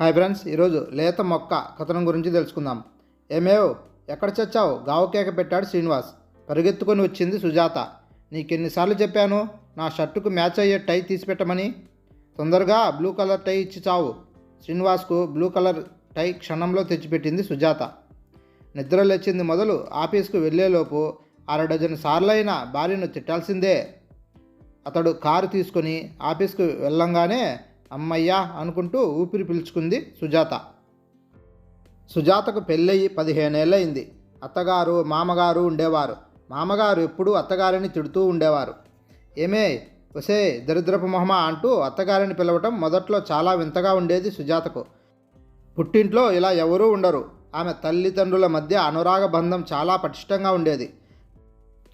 Hi friends ఈరోజు లేత మొక్క కథనం గురించి తెలుసుకుందాం. ఏమేవ్? ఎక్కడ చచ్చావు? గావకేక పెట్టాడు శ్రీనివాస్. పరిగెత్తుకొని వచ్చింది సుజాత. నీకెన్నిసార్లు చెప్పాను నా షర్టుకు మ్యాచ్ అయ్యే టై తీసిపెట్టమని తొందరగా బ్లూ కలర్ టై ఇచ్చి చావు. శ్రీనివాస్కు బ్లూ కలర్ టై క్షణంలో తెచ్చిపెట్టింది సుజాత. నిద్ర లేచింది మొదలు ఆఫీస్కు వెళ్ళేలోపు అర డజన్ సార్లైన భార్యను తిట్టాల్సిందే. అతడు కారు తీసుకొని ఆఫీస్కు వెళ్ళంగానే అమ్మయ్యా అనుకుంటూ ఊపిరి పీల్చుకుంది సుజాత. సుజాతకు పెళ్ళయి పదిహేనేళ్ళయింది. అత్తగారు మామగారు ఉండేవారు. మామగారు ఎప్పుడూ అత్తగారిని తిడుతూ ఉండేవారు. ఏమే ఒసే దరిద్రపు మొహమా అంటూ అత్తగారిని పిలవటం మొదట్లో చాలా వింతగా ఉండేది సుజాతకు. పుట్టింట్లో ఇలా ఎవరూ ఉండరు. ఆమె తల్లిదండ్రుల మధ్య అనురాగ బంధం చాలా పటిష్టంగా ఉండేది.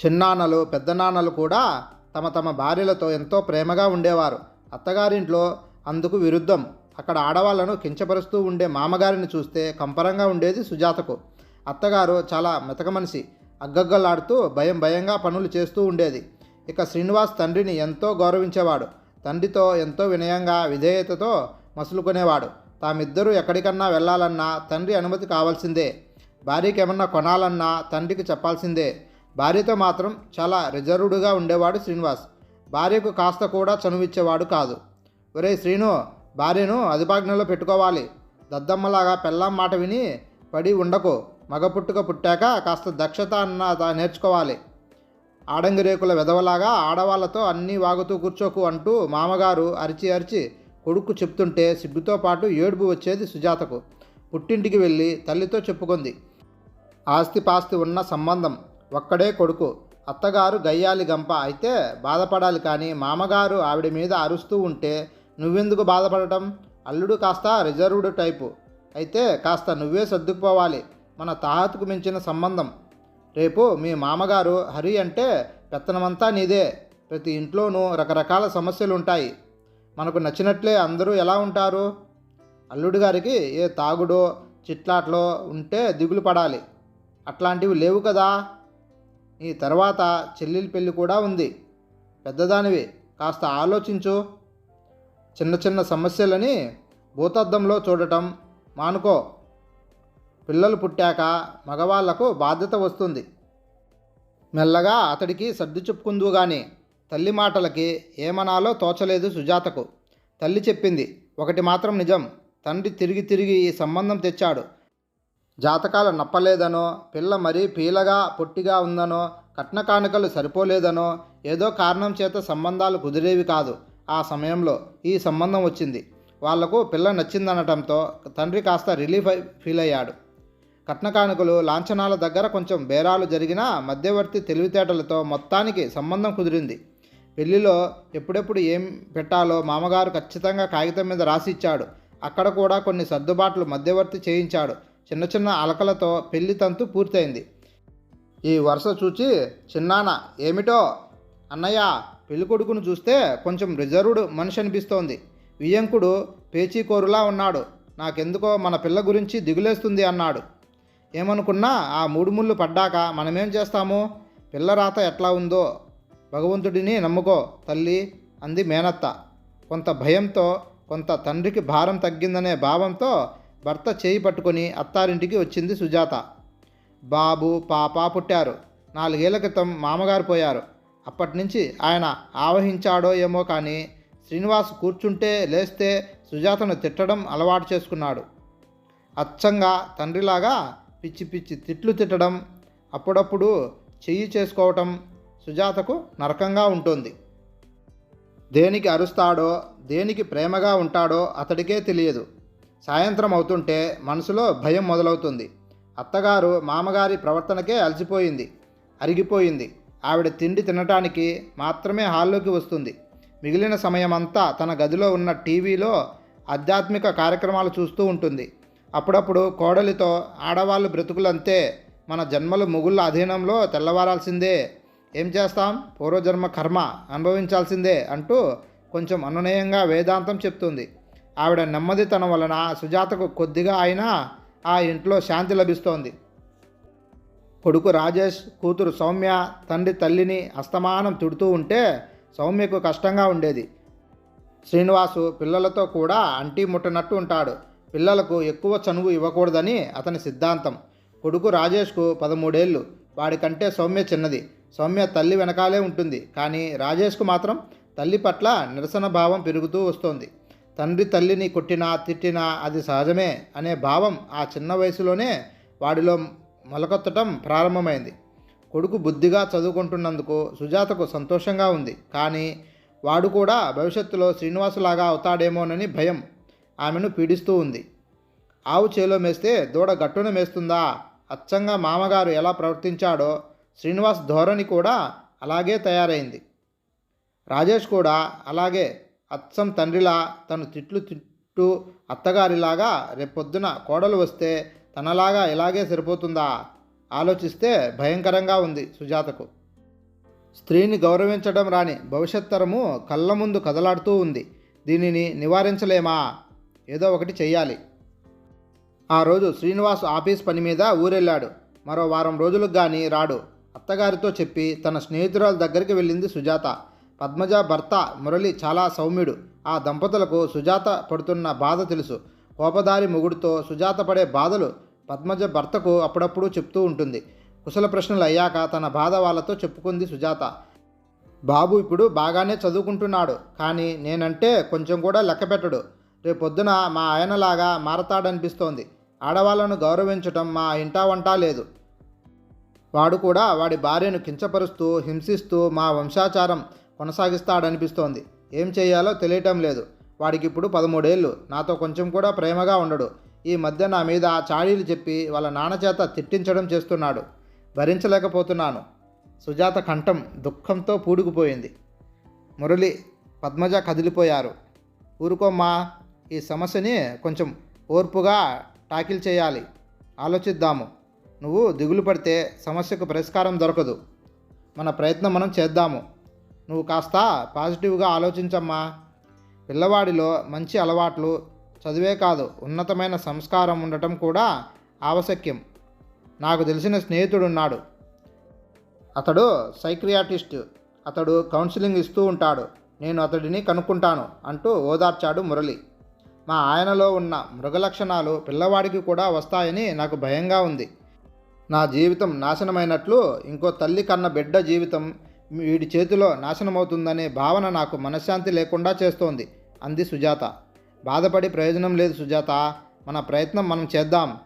చిన్నాన్నలు పెద్దనాన్నలు కూడా తమ తమ భార్యలతో ఎంతో ప్రేమగా ఉండేవారు. అత్తగారింట్లో అందుకు విరుద్ధం. అక్కడ ఆడవాళ్ళను కించపరుస్తూ ఉండే మామగారిని చూస్తే కంపరంగా ఉండేది సుజాతకు. అత్తగారు చాలా మెతక మనిషి. అగ్గగ్గలాడుతూ భయం భయంగా పనులు చేస్తూ ఉండేది. ఇక శ్రీనివాస్ తండ్రిని ఎంతో గౌరవించేవాడు. తండ్రితో ఎంతో వినయంగా విధేయతతో మసులుకునేవాడు. తామిద్దరూ ఎక్కడికన్నా వెళ్ళాలన్నా తండ్రి అనుమతి కావాల్సిందే. భార్యకి ఏమన్నా కొనాలన్నా తండ్రికి చెప్పాల్సిందే. భార్యతో మాత్రం చాలా రిజర్వ్డ్గా ఉండేవాడు శ్రీనివాస్. భార్యకు కాస్త కూడా చనువిచ్చేవాడు కాదు. ఒరే శ్రీను భార్యను అదుపాజ్ఞలో పెట్టుకోవాలి. దద్దమ్మలాగా పెళ్ళాం మాట విని పడి ఉండకు. మగ పుట్టుక పుట్టాక కాస్త దక్షత అన్న నేర్చుకోవాలి. ఆడంగిరేకుల వెధవలాగా ఆడవాళ్ళతో అన్నీ వాగుతూ కూర్చోకు అంటూ మామగారు అరిచి అరిచి కొడుకు చెప్తుంటే సిగ్గుతో పాటు ఏడుపు వచ్చేది సుజాతకు. పుట్టింటికి వెళ్ళి తల్లితో చెప్పుకుంది. ఆస్తిపాస్తి ఉన్న సంబంధం ఒక్కడే కొడుకు. అత్తగారు గయ్యాలి గంప అయితే బాధపడాలి కానీ మామగారు ఆవిడ మీద అరుస్తూ ఉంటే నువ్వెందుకు బాధపడటం? అల్లుడు కాస్త రిజర్వ్డ్ టైపు. అయితే కాస్త నువ్వే సర్దుకుపోవాలి. మన తాహతుకు మించిన సంబంధం. రేపు మీ మామగారు హరి అంటే పెత్తనమంతా నీదే. ప్రతి ఇంట్లోనూ రకరకాల సమస్యలు ఉంటాయి మనకు నచ్చినట్లే అందరూ ఎలా ఉంటారు? అల్లుడు గారికి ఏ తాగుడో చిట్లాట్లో ఉంటే దిగులు పడాలి. అట్లాంటివి లేవు కదా? ఈ తర్వాత చెల్లెలి పెళ్ళి కూడా ఉంది. పెద్దదానివి. కాస్త ఆలోచించు. చిన్న చిన్న సమస్యలని భూతద్దంలో చూడటం మానుకో. పిల్లలు పుట్టాక మగవాళ్ళకు బాధ్యత వస్తుంది. మెల్లగా అతడికి సర్ది చెప్పుకుందు గాని తల్లి మాటలకి ఏమనాలో తోచలేదు సుజాతకు. తల్లి చెప్పింది ఒకటి మాత్రం నిజం తండ్రి తిరిగి తిరిగి ఈ సంబంధం తెచ్చాడు. జాతకాలు నప్పలేదనో పిల్ల మరీ పీలగా పొట్టిగా ఉందనో కట్న కానుకలు సరిపోలేదనో ఏదో కారణం చేత సంబంధాలు కుదిరేవి కాదు. ఆ సమయంలో ఈ సంబంధం వచ్చింది. వాళ్ళకు పిల్ల నచ్చిందనటంతో తండ్రి కాస్త రిలీఫ్ అయి ఫీల్ అయ్యాడు. కట్న కానుకలు లాంఛనాల దగ్గర కొంచెం బేరాలు జరిగినా మధ్యవర్తి తెలివితేటలతో మొత్తానికి సంబంధం కుదిరింది. పెళ్ళిలో ఎప్పుడెప్పుడు ఏం పెట్టాలో మామగారు ఖచ్చితంగా కాగితం మీద రాసి ఇచ్చాడు. అక్కడ కూడా కొన్ని సర్దుబాట్లు మధ్యవర్తి చేయించాడు. చిన్న చిన్న అలకలతో పెళ్ళి తంతు పూర్తయింది. ఈ వరుస చూచి చిన్నాన ఏమిటో? అన్నయ్య పెళ్ళికొడుకును చూస్తే కొంచెం రిజర్వ్డ్ మనిషి అనిపిస్తోంది. వియ్యంకుడు పేచీకోరులా ఉన్నాడు. నాకెందుకో మన పిల్ల గురించి దిగులేస్తుంది అన్నాడు. ఏమనుకున్నా ఆ మూడు ముళ్ళు పడ్డాక మనమేం చేస్తాము? పిల్ల రాత ఎట్లా ఉందో భగవంతుడిని నమ్ముకో తల్లి అంది మేనత్త. కొంత భయంతో కొంత తండ్రికి భారం తగ్గిందనే భావంతో భర్త చేయి పట్టుకొని అత్తారింటికి వచ్చింది సుజాత. బాబు పాప పుట్టారు. నాలుగేళ్ళ క్రితం మామగారు పోయారు. అప్పటి నుంచి ఆయన ఆవహించాడో ఏమో కానీ శ్రీనివాస్ కూర్చుంటే లేస్తే సుజాతను తిట్టడం అలవాటు చేసుకున్నాడు. అచ్చంగా తండ్రిలాగా పిచ్చి పిచ్చి తిట్లు తిట్టడం అప్పుడప్పుడు చెయ్యి చేసుకోవటం సుజాతకు నరకంగా ఉంటుంది. దేనికి అరుస్తాడో దేనికి ప్రేమగా ఉంటాడో అతడికే తెలియదు. సాయంత్రం అవుతుంటే మనసులో భయం మొదలవుతుంది. అత్తగారు మామగారి ప్రవర్తనకే అలసిపోయింది అరిగిపోయింది. ఆవిడ తిండి తినటానికి మాత్రమే హాల్లోకి వస్తుంది. మిగిలిన సమయమంతా తన గదిలో ఉన్న టీవీలో ఆధ్యాత్మిక కార్యక్రమాలు చూస్తూ ఉంటుంది. అప్పుడప్పుడు కోడలితో ఆడవాళ్ళు బ్రతుకులంతే మన జన్మలు ముగుళ్ళ అధీనంలో తెల్లవారాల్సిందే. ఏం చేస్తాం? పూర్వజన్మ కర్మ అనుభవించాల్సిందే అంటూ కొంచెం అనునయంగా వేదాంతం చెప్తుంది. ఆవిడ నెమ్మదితనం వలన సుజాతకు కొద్దిగా అయినా ఆ ఇంట్లో శాంతి లభిస్తోంది. కొడుకు రాజేష్ కూతురు సౌమ్య తండ్రి తల్లిని అస్తమానం తిడుతూ ఉంటే సౌమ్యకు కష్టంగా ఉండేది. శ్రీనివాసు పిల్లలతో కూడా అంటీ ముట్టనట్టు ఉంటాడు. పిల్లలకు ఎక్కువ చనువు ఇవ్వకూడదని అతని సిద్ధాంతం. కొడుకు రాజేష్కు పదమూడేళ్ళు. వాడికంటే సౌమ్య చిన్నది. సౌమ్య తల్లి వెనకాలే ఉంటుంది. కానీ రాజేష్కు మాత్రం తల్లి పట్ల నిరసన భావం పెరుగుతూ వస్తోంది. తండ్రి తల్లిని కొట్టినా తిట్టినా అది సహజమే అనే భావం ఆ చిన్న వయసులోనే వాడిలో మొలకొత్తటం ప్రారంభమైంది. కొడుకు బుద్ధిగా చదువుకుంటున్నందుకు సుజాతకు సంతోషంగా ఉంది. కానీ వాడు కూడా భవిష్యత్తులో శ్రీనివాసులాగా అవుతాడేమోనని భయం ఆమెను పీడిస్తూ ఉంది. ఆవు చేలో మేస్తే దూడ గట్టున మేస్తుందా? అచ్చంగా మామగారు ఎలా ప్రవర్తించాడో శ్రీనివాస్ ధోరణి కూడా అలాగే తయారైంది. రాజేష్ కూడా అలాగే అచ్చం తండ్రిలా తను తిట్లు తిట్టు అత్తగారిలాగా రేపొద్దున కోడలు వస్తే తనలాగా ఇలాగే సరిపోతుందా? ఆలోచిస్తే భయంకరంగా ఉంది సుజాతకు. స్త్రీని గౌరవించడం రాని భవిష్యత్ తరము కళ్ళ ముందు కదలాడుతూ ఉంది. దీనిని నివారించలేమా? ఏదో ఒకటి చెయ్యాలి. ఆ రోజు శ్రీనివాస్ ఆఫీస్ పని మీద ఊరెళ్ళాడు. మరో వారం రోజులకు కానీ రాడు. అత్తగారితో చెప్పి తన స్నేహితురాల దగ్గరికి వెళ్ళింది సుజాత. పద్మజ భర్త మురళి చాలా సౌమ్యుడు. ఆ దంపతులకు సుజాత పడుతున్న బాధ తెలుసు. కోపదారి మొగుడుతో సుజాత పడే బాధలు పద్మజ భర్తకు అప్పుడప్పుడు చెప్తూ ఉంటుంది. కుశల ప్రశ్నలు అయ్యాక తన బాధ వాళ్ళతో చెప్పుకుంది సుజాత. బాబు ఇప్పుడు బాగానే చదువుకుంటున్నాడు కానీ నేనంటే కొంచెం కూడా లెక్క పెట్టడు. రేపొద్దున మా ఆయనలాగా మారతాడనిపిస్తోంది. ఆడవాళ్ళను గౌరవించటం మా ఇంటా వంటా లేదు. వాడు కూడా వాడి భార్యను కించపరుస్తూ హింసిస్తూ మా వంశాచారం కొనసాగిస్తాడనిపిస్తోంది. ఏం చేయాలో తెలియటం లేదు. వాడికి ఇప్పుడు పదమూడేళ్ళు. నాతో కొంచెం కూడా ప్రేమగా ఉండడు. ఈ మధ్య నా మీద చాడీలు చెప్పి వాళ్ళ నాన్న చేత తిట్టించడం చేస్తున్నాడు. భరించలేకపోతున్నాను. సుజాత కంఠం దుఃఖంతో పూడుకుపోయింది. మురళి పద్మజ కదిలిపోయారు. ఊరుకోమ్మా ఈ సమస్యని కొంచెం ఓర్పుగా టాకిల్ చేయాలి. ఆలోచిద్దాము. నువ్వు దిగులు పడితే సమస్యకు పరిష్కారం దొరకదు. మన ప్రయత్నం మనం చేద్దాము. నువ్వు కాస్త పాజిటివ్గా ఆలోచించమ్మా. పిల్లవాడిలో మంచి అలవాట్లు చదివే కాదు ఉన్నతమైన సంస్కారం ఉండటం కూడా ఆవశ్యక్యం. నాకు తెలిసిన స్నేహితుడున్నాడు అతడు సైక్రియాటిస్ట్ అతడు కౌన్సిలింగ్ ఇస్తూ ఉంటాడు. నేను అతడిని కనుక్కుంటాను అంటూ ఓదార్చాడు మురళి. మా ఆయనలో ఉన్న మృగ లక్షణాలు పిల్లవాడికి కూడా వస్తాయని నాకు భయంగా ఉంది. నా జీవితం నాశనమైనట్లు ఇంకో తల్లి కన్న బిడ్డ జీవితం వీడి చేతిలో నాశనమవుతుందనే భావన నాకు మనశ్శాంతి లేకుండా చేస్తోంది అంది సుజాత. బాధపడి ప్రయోజనం లేదు సుజాత. మన ప్రయత్నం మనం చేద్దాం.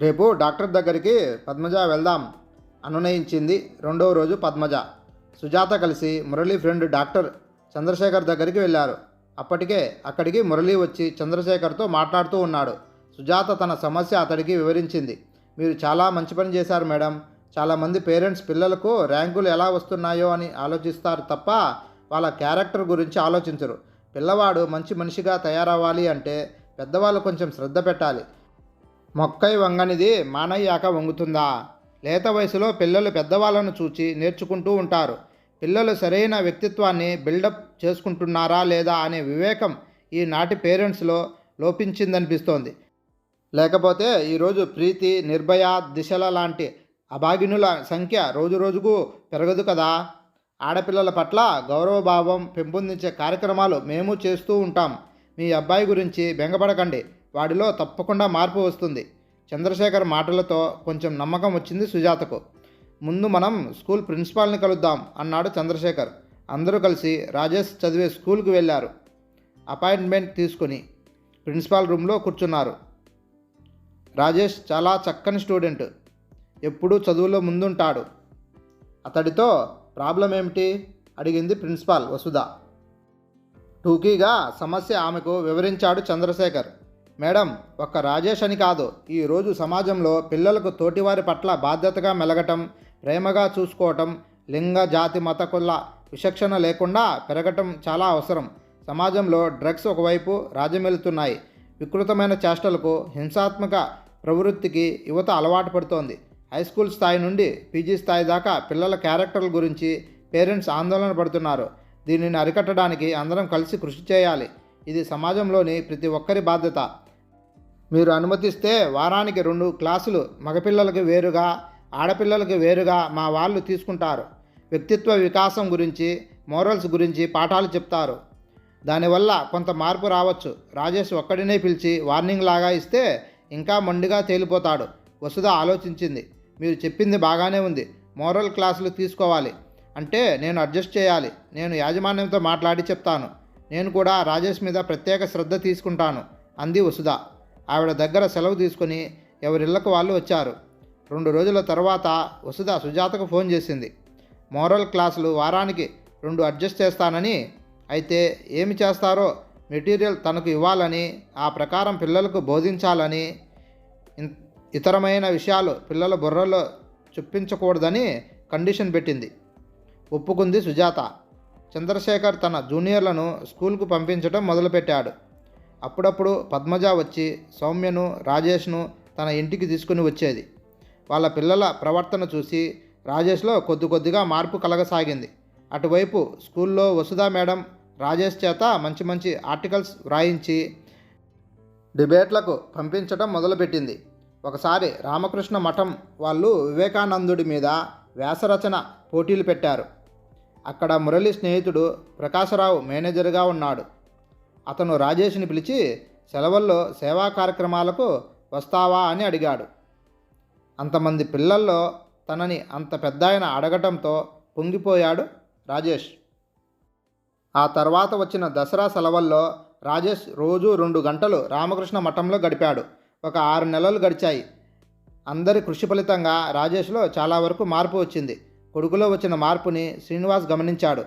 రేపు డాక్టర్ దగ్గరికి పద్మజ వెళ్దాం అనునయించింది రెండవ రోజు పద్మజ. సుజాత కలిసి మురళీ ఫ్రెండ్ డాక్టర్ చంద్రశేఖర్ దగ్గరికి వెళ్ళారు. అప్పటికే అక్కడికి మురళి వచ్చి చంద్రశేఖర్తో మాట్లాడుతూ ఉన్నాడు. సుజాత తన సమస్య అతడికి వివరించింది. మీరు చాలా మంచి పని చేశారు మేడం. చాలామంది పేరెంట్స్ పిల్లలకు ర్యాంకులు ఎలా వస్తున్నాయో అని ఆలోచిస్తారు తప్ప వాళ్ళ క్యారెక్టర్ గురించి ఆలోచించరు. పిల్లవాడు మంచి మనిషిగా తయారవ్వాలి అంటే పెద్దవాళ్ళు కొంచెం శ్రద్ధ పెట్టాలి. మొక్కై వంగనిది మానయ్యాక వంగుతుందా? లేత వయసులో పిల్లలు పెద్దవాళ్ళను చూచి నేర్చుకుంటూ ఉంటారు. పిల్లలు సరైన వ్యక్తిత్వాన్ని బిల్డప్ చేసుకుంటున్నారా లేదా అనే వివేకం ఈనాటి పేరెంట్స్లో లోపించిందనిపిస్తోంది. లేకపోతే ఈరోజు ప్రీతి నిర్భయ దిశల లాంటి అభాగినుల సంఖ్య రోజు రోజుకు పెరగదు కదా? ఆడపిల్లల పట్ల గౌరవభావం పెంపొందించే కార్యక్రమాలు మేము చేస్తూ ఉంటాం. మీ అబ్బాయి గురించి బెంగపడకండి. వాడిలో తప్పకుండా మార్పు వస్తుంది. చంద్రశేఖర్ మాటలతో కొంచెం నమ్మకం వచ్చింది సుజాతకు. ముందు మనం స్కూల్ ప్రిన్సిపాల్ని కలుద్దాం అన్నాడు చంద్రశేఖర్. అందరూ కలిసి రాజేష్ చదివే స్కూల్కి వెళ్ళారు. అపాయింట్మెంట్ తీసుకుని ప్రిన్సిపాల్ రూమ్లో కూర్చున్నారు. రాజేష్ చాలా చక్కని స్టూడెంట్. ఎప్పుడూ చదువులో ముందుంటాడు. అతడితో ప్రాబ్లం ఏమిటి? అడిగింది ప్రిన్సిపాల్ వసుధ. టూకీగా సమస్య ఆమెకు వివరించాడు చంద్రశేఖర్. మేడం ఒక్క రాజేష్ అని కాదు ఈరోజు సమాజంలో పిల్లలకు తోటివారి పట్ల బాధ్యతగా మెలగటం ప్రేమగా చూసుకోవటం లింగ జాతి మత కుల విచక్షణ లేకుండా పెరగటం చాలా అవసరం. సమాజంలో డ్రగ్స్ ఒకవైపు రాజ్యమెలుతున్నాయి వికృతమైన చేష్టలకు హింసాత్మక ప్రవృత్తికి యువత అలవాటు పడుతోంది. హై స్కూల్ స్థాయి నుండి పీజీ స్థాయి దాకా పిల్లల క్యారెక్టర్ల గురించి పేరెంట్స్ ఆందోళన పడుతున్నారు. దీనిని అరికట్టడానికి అందరం కలిసి కృషి చేయాలి. ఇది సమాజంలోని ప్రతి ఒక్కరి బాధ్యత. మీరు అనుమతిస్తే వారానికి రెండు క్లాసులు మగపిల్లలకి వేరుగా ఆడపిల్లలకి వేరుగా మా వాళ్ళు తీసుకుంటారు. వ్యక్తిత్వ వికాసం గురించి మోరల్స్ గురించి పాఠాలు చెప్తారు. దానివల్ల కొంత మార్పు రావచ్చు. రాజేష్ ఒక్కడినే పిలిచి వార్నింగ్ లాగా ఇస్తే ఇంకా మొండిగా తేలిపోతాడు. వసుధ ఆలోచించింది. మీరు చెప్పింది బాగానే ఉంది. మోరల్ క్లాసులు తీసుకోవాలి. అంటే నేను అడ్జస్ట్ చేయాలి. నేను యాజమాన్యంతో మాట్లాడి చెప్తాను. నేను కూడా రాజేష్ మీద ప్రత్యేక శ్రద్ధ తీసుకుంటాను అంది వసుధ. ఆవిడ దగ్గర సెలవు తీసుకుని ఎవరిళ్ళకు వాళ్ళు వచ్చారు. రెండు రోజుల తర్వాత వసుధ సుజాతకు ఫోన్ చేసింది. మోరల్ క్లాసులు వారానికి రెండు అడ్జస్ట్ చేస్తానని. అయితే ఏమి చేస్తారో మెటీరియల్ తనకు ఇవ్వాలని ఆ ప్రకారం పిల్లలకు బోధించాలని ఇతరమైన విషయాలు పిల్లల బుర్రలో చొప్పించకూడదని కండిషన్ పెట్టింది. ఒప్పుకుంది సుజాత. చంద్రశేఖర్ తన జూనియర్లను స్కూల్కు పంపించడం మొదలుపెట్టాడు. అప్పుడప్పుడు పద్మజ వచ్చి సౌమ్యను రాజేష్ను తన ఇంటికి తీసుకుని వచ్చేది. వాళ్ళ పిల్లల ప్రవర్తన చూసి రాజేష్లో కొద్ది కొద్దిగా మార్పు కలగసాగింది. అటువైపు స్కూల్లో వసుధా మేడం రాజేష్ చేత మంచి మంచి ఆర్టికల్స్ వ్రాయించి డిబేట్లకు పంపించడం మొదలుపెట్టింది. ఒకసారి రామకృష్ణ మఠం వాళ్ళు వివేకానందుడి మీద వ్యాసరచన పోటీలు పెట్టారు. అక్కడ మురళి స్నేహితుడు ప్రకాశరావు మేనేజర్గా ఉన్నాడు. అతను రాజేష్ని పిలిచి సెలవుల్లో సేవా కార్యక్రమాలకు వస్తావా? అని అడిగాడు. అంతమంది పిల్లల్లో తనని అంత పెద్ద ఆయన అడగటంతో పొంగిపోయాడు రాజేష్. ఆ తర్వాత వచ్చిన దసరా సెలవుల్లో రాజేష్ రోజు రెండు గంటలు రామకృష్ణ మఠంలో గడిపాడు. ఒక ఆరు నెలలు గడిచాయి. అందరి కృషి ఫలితంగా రాజేష్లో చాలా వరకు మార్పు వచ్చింది. కొడుకులో వచ్చిన మార్పుని శ్రీనివాస్ గమనించాడు.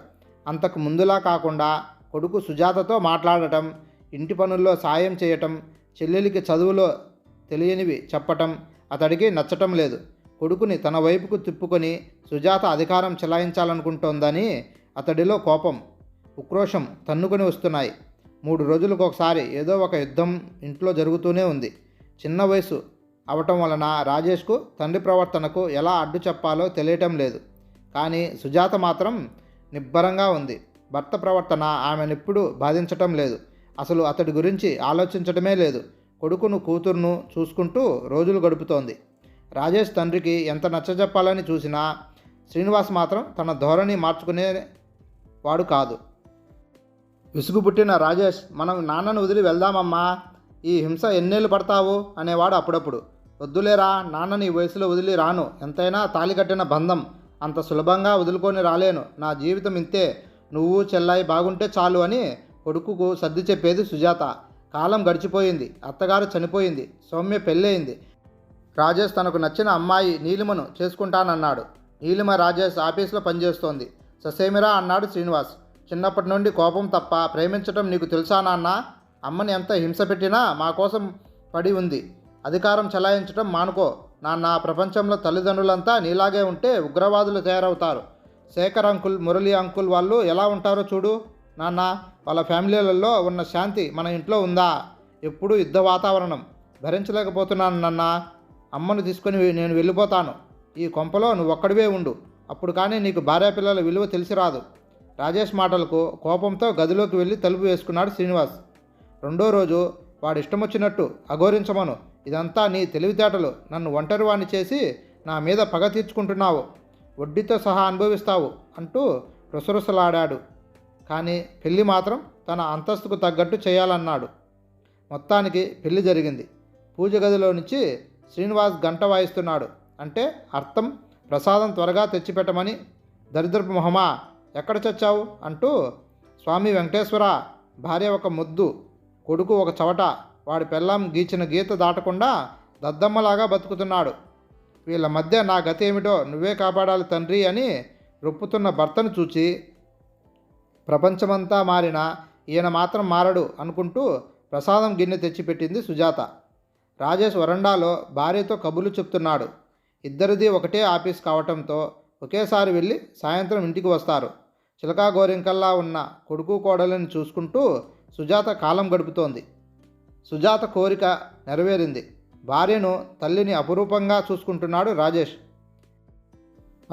అంతకు ముందులా కాకుండా కొడుకు సుజాతతో మాట్లాడటం ఇంటి పనుల్లో సాయం చేయటం చెల్లెలికి చదువులో తెలియనివి చెప్పటం అతడికి నచ్చటం లేదు. కొడుకుని తన వైపుకు తిప్పుకొని సుజాత అధికారం చెలాయించాలనుకుంటోందని అతడిలో కోపం ఉక్రోషం తన్నుకొని వస్తున్నాయి. మూడు రోజులకు ఒకసారి ఏదో ఒక యుద్ధం ఇంట్లో జరుగుతూనే ఉంది. చిన్న వయసు అవటం వలన రాజేష్కు తండ్రి ప్రవర్తనకు ఎలా అడ్డు చెప్పాలో తెలియటం లేదు. కానీ సుజాత మాత్రం నిబ్బరంగా ఉంది. భర్త ప్రవర్తన ఆమెనెప్పుడు బాధించటం లేదు. అసలు అతడి గురించి ఆలోచించటమే లేదు. కొడుకును కూతురును చూసుకుంటూ రోజులు గడుపుతోంది. రాజేష్ తండ్రికి ఎంత నచ్చజెప్పాలని చూసినా శ్రీనివాస్ మాత్రం తన ధోరణి మార్చుకునే వాడు కాదు. విసుగు పుట్టిన రాజేష్ మనం నాన్నను వదిలి వెళ్దామమ్మా. ఈ హింస ఎన్నేళ్ళు పడతావు? అనేవాడు అప్పుడప్పుడు. వద్దులేరా నాన్నని వయసులో వదిలి రాను. ఎంతైనా తాలి కట్టిన బంధం. అంత సులభంగా వదులుకొని రాలేను. నా జీవితం ఇంతే. నువ్వు చెల్లాయి బాగుంటే చాలు అని కొడుకుకు సర్ది చెప్పేది సుజాత. కాలం గడిచిపోయింది. అత్తగారు చనిపోయింది. సౌమ్య పెళ్ళయింది. రాజేష్ తనకు నచ్చిన అమ్మాయి నీలిమను చేసుకుంటానన్నాడు. నీలిమ రాజేష్ ఆఫీస్లో పనిచేస్తోంది. ససేమిరా అన్నాడు శ్రీనివాస్. చిన్నప్పటి నుండి కోపం తప్ప ప్రేమించటం నీకు తెలుసా నాన్న అమ్మని ఎంత హింస పెట్టినా మా కోసం పడి ఉంది. అధికారం చెలాయించటం మానుకో. నాన్న ప్రపంచంలో తల్లిదండ్రులంతా నీలాగే ఉంటే ఉగ్రవాదులు తయారవుతారు. శేఖర్ అంకుల్ మురళి అంకుల్ వాళ్ళు ఎలా ఉంటారో చూడు. నాన్న వాళ్ళ ఫ్యామిలీలలో ఉన్న శాంతి మన ఇంట్లో ఉందా? ఎప్పుడూ యుద్ధ వాతావరణం. భరించలేకపోతున్నాను నాన్న. అమ్మను తీసుకొని నేను వెళ్ళిపోతాను. ఈ కొంపలో నువ్వు ఒక్కడివే ఉండు. అప్పుడు కానీ నీకు భార్యాపిల్లల విలువ తెలిసి రాదు. రాజేష్ మాటలకు కోపంతో గదిలోకి వెళ్ళి తలుపు వేసుకున్నాడు శ్రీనివాస్. రెండో రోజు వాడు ఇష్టమొచ్చినట్టు అఘోరించమను. ఇదంతా నీ తెలివితేటలు. నన్ను ఒంటరివాణ్ణి చేసి నా మీద పగ తీర్చుకుంటున్నావు. వడ్డీతో సహా అనుభవిస్తావు అంటూ రుసరుసలాడాడు. కానీ పెళ్ళి మాత్రం తన అంతస్తుకు తగ్గట్టు చేయాలన్నాడు. మొత్తానికి పెళ్ళి జరిగింది. పూజ గదిలో నుంచి శ్రీనివాస్ గంట వాయిస్తున్నాడు. అంటే అర్థం ప్రసాదం త్వరగా తెచ్చిపెట్టమని. దరిద్రపు మొహమా ఎక్కడ చచ్చావు? అంటూ స్వామి వెంకటేశ్వర భార్య ఒక ముద్దు. కొడుకు ఒక చవట వాడి పెళ్ళాం గీచిన గీత దాటకుండా దద్దమ్మలాగా బతుకుతున్నాడు. వీళ్ళ మధ్య నా గతి ఏమిటో నువ్వే కాపాడాలి తండ్రి అని రొప్పుతున్న భర్తను చూచి ప్రపంచమంతా మారిన ఈయన మాత్రం మారడు అనుకుంటూ ప్రసాదం గిన్నె తెచ్చిపెట్టింది సుజాత. రాజేష్ వరండాలో భార్యతో కబుర్లు చెప్తున్నాడు. ఇద్దరిది ఒకటే ఆఫీస్ కావటంతో ఒకేసారి వెళ్ళి సాయంత్రం ఇంటికి వస్తారు. చిలకా గోరింకల్లా ఉన్న కొడుకు కోడలిని చూసుకుంటూ సుజాత కాలం గడుపుతోంది. సుజాత కోరిక నెరవేరింది. భార్యను తల్లిని అపురూపంగా చూసుకుంటున్నాడు రాజేష్.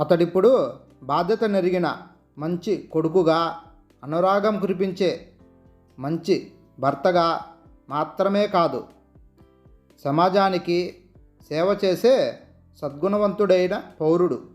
అతడిప్పుడు బాధ్యత నెరిగిన మంచి కొడుకుగా అనురాగం కురిపించే మంచి భర్తగా మాత్రమే కాదు సమాజానికి సేవ చేసే సద్గుణవంతుడైన పౌరుడు.